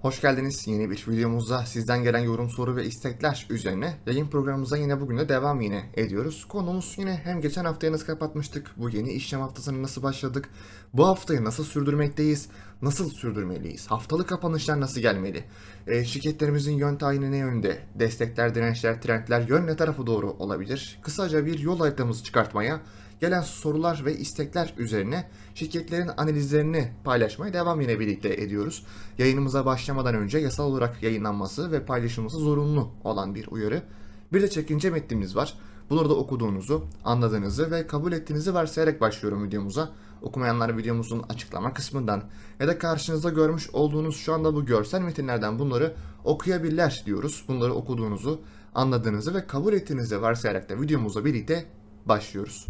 Hoş geldiniz. Yeni bir videomuzda sizden gelen yorum, soru ve istekler üzerine yayın programımıza yine bugün de devam yine ediyoruz. Konumuz yine hem geçen haftayı nasıl kapatmıştık, bu yeni işlem haftasını nasıl başladık, bu haftayı nasıl sürdürmekteyiz, nasıl sürdürmeliyiz, haftalık kapanışlar nasıl gelmeli, e, şirketlerimizin yön tayini ne yönde, destekler, dirençler, trendler yön ne tarafı doğru olabilir, kısaca bir yol haritamızı çıkartmaya gelen sorular ve istekler üzerine şirketlerin analizlerini paylaşmaya devam yine birlikte ediyoruz. Yayınımıza başlamadan önce yasal olarak yayınlanması ve paylaşılması zorunlu olan bir uyarı. Bir de çekince metnimiz var. Bunları da okuduğunuzu, anladığınızı ve kabul ettiğinizi varsayarak başlıyorum videomuza. Okumayanlar videomuzun açıklama kısmından ya da karşınızda görmüş olduğunuz şu anda bu görsel metinlerden bunları okuyabilirler diyoruz. Bunları okuduğunuzu, anladığınızı ve kabul ettiğinizi varsayarak da videomuzla birlikte başlıyoruz.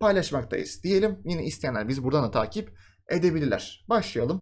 paylaşmaktayız diyelim. Yine isteyenler biz buradan da takip edebilirler. Başlayalım.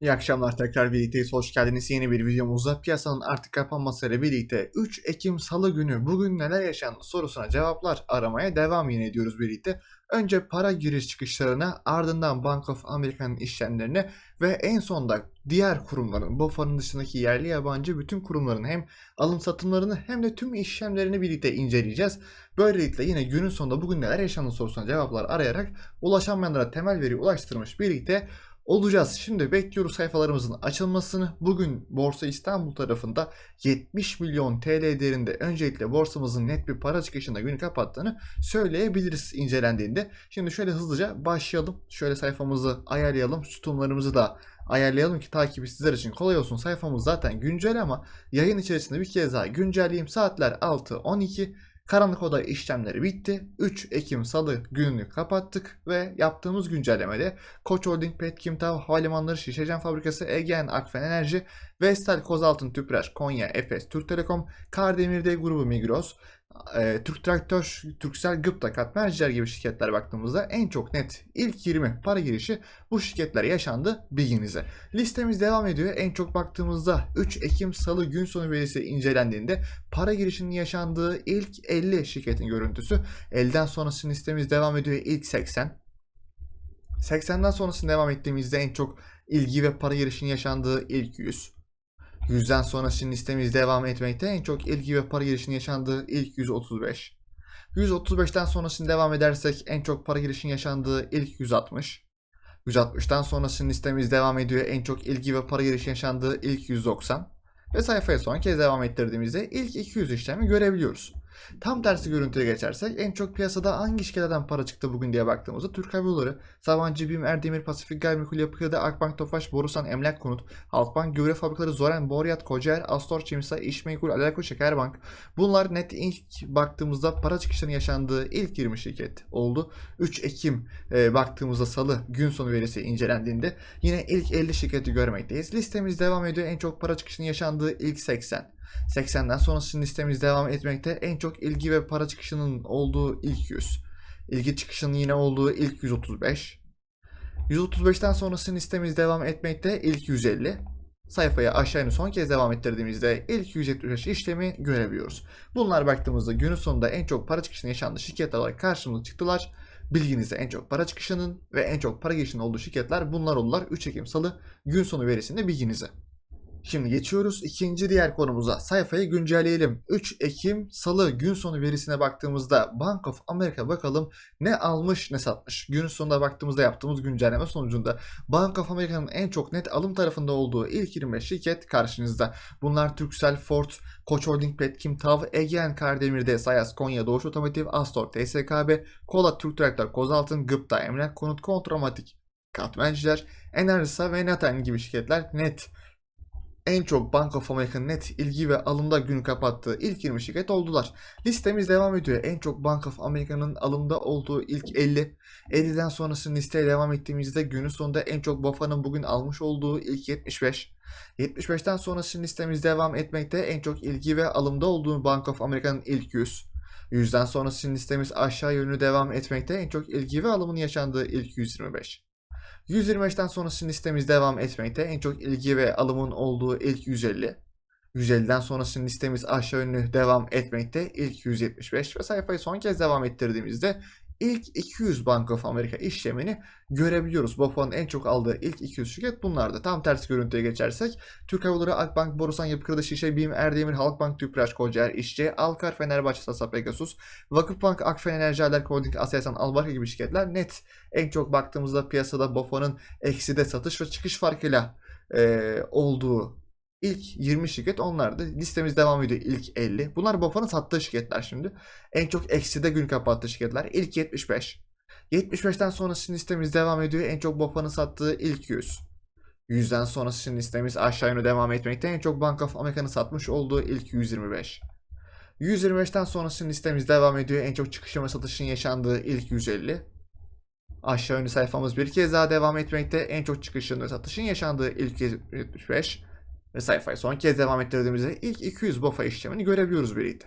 İyi akşamlar tekrar birlikteyiz. Hoş geldiniz yeni bir videomuzda. Piyasanın artık kapanmasıyla birlikte 3 Ekim Salı günü bugün neler yaşandı sorusuna cevaplar aramaya devam yine ediyoruz birlikte. Önce para giriş çıkışlarına ardından Bank of America'nın işlemlerine ve en sonda diğer kurumların, BOFA'nın dışındaki yerli yabancı bütün kurumların hem alım satımlarını hem de tüm işlemlerini birlikte inceleyeceğiz. Böylelikle yine günün sonunda bugün neler yaşandı sorusuna cevaplar arayarak ulaşamayanlara temel veri ulaştırmış birlikte olacağız. Şimdi bekliyoruz sayfalarımızın açılmasını. Bugün Borsa İstanbul tarafında 70 milyon TL değerinde öncelikle borsamızın net bir para çıkışında günü kapattığını söyleyebiliriz incelendiğinde. Şimdi şöyle hızlıca başlayalım. Şöyle sayfamızı ayarlayalım. Sütunlarımızı da ayarlayalım ki takibi sizler için kolay olsun. Sayfamız zaten güncel ama yayın içerisinde bir kez daha güncelleyeyim. Saatler 6.12. Karanlık oda işlemleri bitti. 3 Ekim Salı gününü kapattık ve yaptığımız güncellemede Koç Holding, Petkimtav, Havalimanları, Şişecam Fabrikası, Egean, Akfen Enerji, Vestel, Kozaltın, Tüpraş, Konya, Efes, Türk Telekom, Kardemir'de grubu Migros, e, Türk Traktör, Türksel, Gıpta, Katmerciler gibi şirketler baktığımızda en çok net ilk 20 para girişi bu şirketler yaşandı bilginize. Listemiz devam ediyor. En çok baktığımızda 3 Ekim Salı gün sonu verisi incelendiğinde para girişinin yaşandığı ilk 50 şirketin görüntüsü. Elden sonrası listemiz devam ediyor ilk 80. 80'den sonrasını devam ettiğimizde en çok ilgi ve para girişinin yaşandığı ilk 100. 100'den sonrasının listemiz devam etmekte. En çok ilgi ve para girişinin yaşandığı ilk 135. 135'ten sonrasını devam edersek en çok para girişinin yaşandığı ilk 160. 160'tan sonrasının listemiz devam ediyor. En çok ilgi ve para girişinin yaşandığı ilk 190. Ve sayfaya son kez devam ettirdiğimizde ilk 200 işlemi görebiliyoruz. Tam tersi görüntüye geçersek en çok piyasada hangi şirketlerden para çıktı bugün diye baktığımızda Türk Hava Yolları, Sabancı, BİM, Erdemir, Pasifik Gayrimenkul Yapı Kredi, Akbank, Tofaş, Borusan, Emlak Konut, Halkbank, Görev Fabrikaları, Zoren, Boryat, Kocaer, Astor, Çimsa, İşmeykul, Alarko, Şekerbank. Bunlar net ilk baktığımızda para çıkışlarının yaşandığı ilk 20 şirket oldu. 3 Ekim e, baktığımızda salı gün sonu verisi incelendiğinde yine ilk 50 şirketi görmekteyiz. Listemiz devam ediyor. En çok para çıkışının yaşandığı ilk 80. 80'den sonrasının listemiz devam etmekte. En çok ilgi ve para çıkışının olduğu ilk 100. İlgi çıkışının yine olduğu ilk 135. 135'ten sonrasının listemiz devam etmekte. ilk 150. Sayfaya aşağı inip son kez devam ettirdiğimizde ilk 175 işlemi görebiliyoruz. Bunlar baktığımızda günün sonunda en çok para çıkışının yaşandığı şirketler olarak karşımıza çıktılar. Bilginize en çok para çıkışının ve en çok para girişinin olduğu şirketler bunlar oldular. 3 Ekim Salı gün sonu verisinde bilginize. Şimdi geçiyoruz ikinci diğer konumuza. Sayfayı güncelleyelim. 3 Ekim Salı gün sonu verisine baktığımızda Bank of America bakalım ne almış ne satmış. Gün sonunda baktığımızda yaptığımız güncelleme sonucunda Bank of America'nın en çok net alım tarafında olduğu ilk 25 şirket karşınızda. Bunlar Turkcell, Ford, Koç Holding, Petkim, TAV, Egean, Kardemir'de, Sayas, Konya, Doğuş Otomotiv, Astor, TSKB, Kola, Türk Traktör, Kozaltın, Gıpta, Emlak Konut, Kontromatik, Katmenciler, Enerjisa ve Naten gibi şirketler net en çok Bank of America'nın net ilgi ve alımda gün kapattığı ilk 20 şirket oldular. Listemiz devam ediyor. En çok Bank of America'nın alımda olduğu ilk 50. 50'den sonrasının listeye devam ettiğimizde günün sonunda en çok BOFA'nın bugün almış olduğu ilk 75. 75'ten sonrasının listemiz devam etmekte. En çok ilgi ve alımda olduğu Bank of America'nın ilk 100. 100'den sonrasının listemiz aşağı yönlü devam etmekte. En çok ilgi ve alımın yaşandığı ilk 125. 125'ten sonrası listemiz devam etmekte. En çok ilgi ve alımın olduğu ilk 150. 150'den sonrası listemiz aşağı yönlü devam etmekte. İlk 175 ve sayfayı son kez devam ettirdiğimizde ilk 200 Bank of America işlemini görebiliyoruz. BOFA'nın en çok aldığı ilk 200 şirket bunlardı. Tam tersi görüntüye geçersek Türk Hava Yolları, Akbank, Borusan, Yapı Kredi, Şişe, BİM, Erdemir, Halkbank, Tüpraş, Kocaer, İşçi, Alkar, Fenerbahçe, Sasa, Pegasus, Vakıfbank, Akfen Enerji, Aler Holding, Aselsan, Albarka gibi şirketler net. En çok baktığımızda piyasada BOFA'nın ekside satış ve çıkış farkıyla e, olduğu İlk 20 şirket onlardı. Listemiz devam ediyor ilk 50. Bunlar BOFA'nın sattığı şirketler şimdi. En çok ekside gün kapattığı şirketler. İlk 75. 75'ten sonrası listemiz devam ediyor. En çok BOFA'nın sattığı ilk 100. 100'den sonrası listemiz aşağı yönlü devam etmekte. En çok Bank of America'nın satmış olduğu ilk 125. 125'ten sonrası listemiz devam ediyor. En çok çıkışın ve satışın yaşandığı ilk 150. Aşağı yönlü sayfamız bir kez daha devam etmekte. En çok çıkışın ve satışın yaşandığı ilk 75 ve sayfayı son kez devam ettirdiğimizde ilk 200 BOFA işlemini görebiliyoruz birlikte.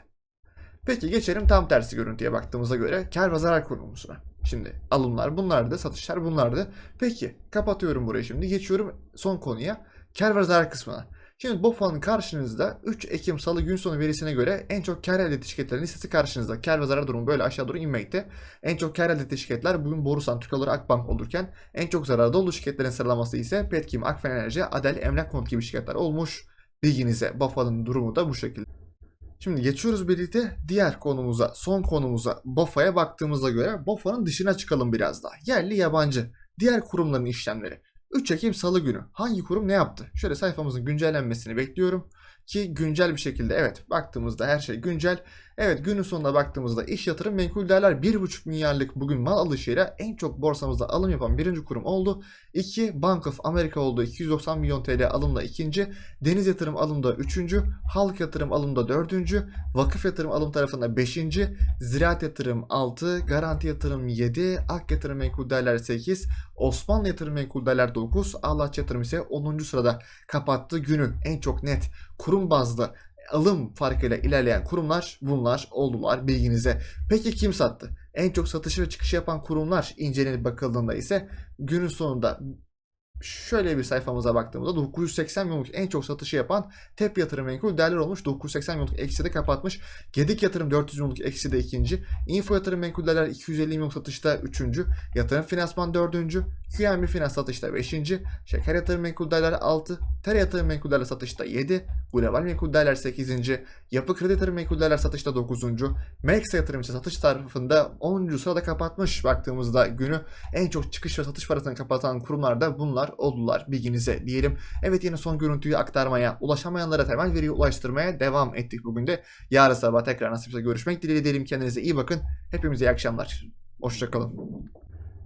Peki geçelim tam tersi görüntüye baktığımızda göre kar ve zarar kurulumuna. Şimdi alımlar bunlardı, satışlar bunlardı. Peki kapatıyorum burayı şimdi. Geçiyorum son konuya. Kar ve zarar kısmına. Şimdi BOFA'nın karşınızda 3 Ekim Salı gün sonu verisine göre en çok kar elde ettiği şirketlerin listesi karşınızda. Kar ve zarar durumu böyle aşağı doğru inmekte. En çok kar elde ettiği şirketler bugün Borusan, Türk Hava Akbank olurken en çok zararda olduğu şirketlerin sıralaması ise Petkim, Akfen Enerji, Adel, Emlak Konut gibi şirketler olmuş. Bilginize BOFA'nın durumu da bu şekilde. Şimdi geçiyoruz birlikte diğer konumuza, son konumuza BOFA'ya baktığımızda göre BOFA'nın dışına çıkalım biraz daha. Yerli yabancı, diğer kurumların işlemleri. 3 Ekim Salı günü hangi kurum ne yaptı? Şöyle sayfamızın güncellenmesini bekliyorum ki güncel bir şekilde evet baktığımızda her şey güncel. Evet günün sonuna baktığımızda iş yatırım menkul değerler 1,5 milyarlık bugün mal alışıyla en çok borsamızda alım yapan birinci kurum oldu. 2 Bank of America oldu 290 milyon TL alımla ikinci. Deniz yatırım alımda üçüncü. Halk yatırım alımda dördüncü. Vakıf yatırım alım tarafında beşinci. Ziraat yatırım 6. Garanti yatırım 7. Ak yatırım menkul değerler 8. Osmanlı yatırım menkul değerler 9. Allaç yatırım ise 10. sırada kapattı günü en çok net kurum bazlı alım farkıyla ilerleyen kurumlar bunlar oldular bilginize. Peki kim sattı? En çok satışı ve çıkışı yapan kurumlar incelenip bakıldığında ise günün sonunda şöyle bir sayfamıza baktığımızda 980 milyonluk en çok satışı yapan TEP yatırım menkul değerler olmuş. 980 milyonluk eksi de kapatmış. Gedik yatırım 400 milyonluk eksi de ikinci. Info yatırım menkul değerler 250 milyon satışta üçüncü. Yatırım finansman dördüncü. QNB finans satışta beşinci. Şeker yatırım menkul değerler 6. Ter yatırım menkul değerler satışta 7. Global menkul değerler 8. Yapı kredi yatırım menkul değerler satışta 9. Mex yatırım ise satış tarafında 10. sırada kapatmış baktığımızda günü en çok çıkış ve satış parasını kapatan kurumlar da bunlar oldular bilginize diyelim. Evet yine son görüntüyü aktarmaya, ulaşamayanlara temel veriyi ulaştırmaya devam ettik bugün de. Yarın sabah tekrar nasipse görüşmek dileğiyle diyelim. Kendinize iyi bakın. Hepimize iyi akşamlar. Hoşçakalın.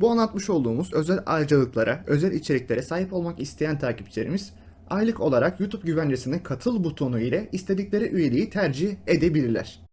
Bu anlatmış olduğumuz özel ayrıcalıklara, özel içeriklere sahip olmak isteyen takipçilerimiz aylık olarak YouTube güvencesinin katıl butonu ile istedikleri üyeliği tercih edebilirler.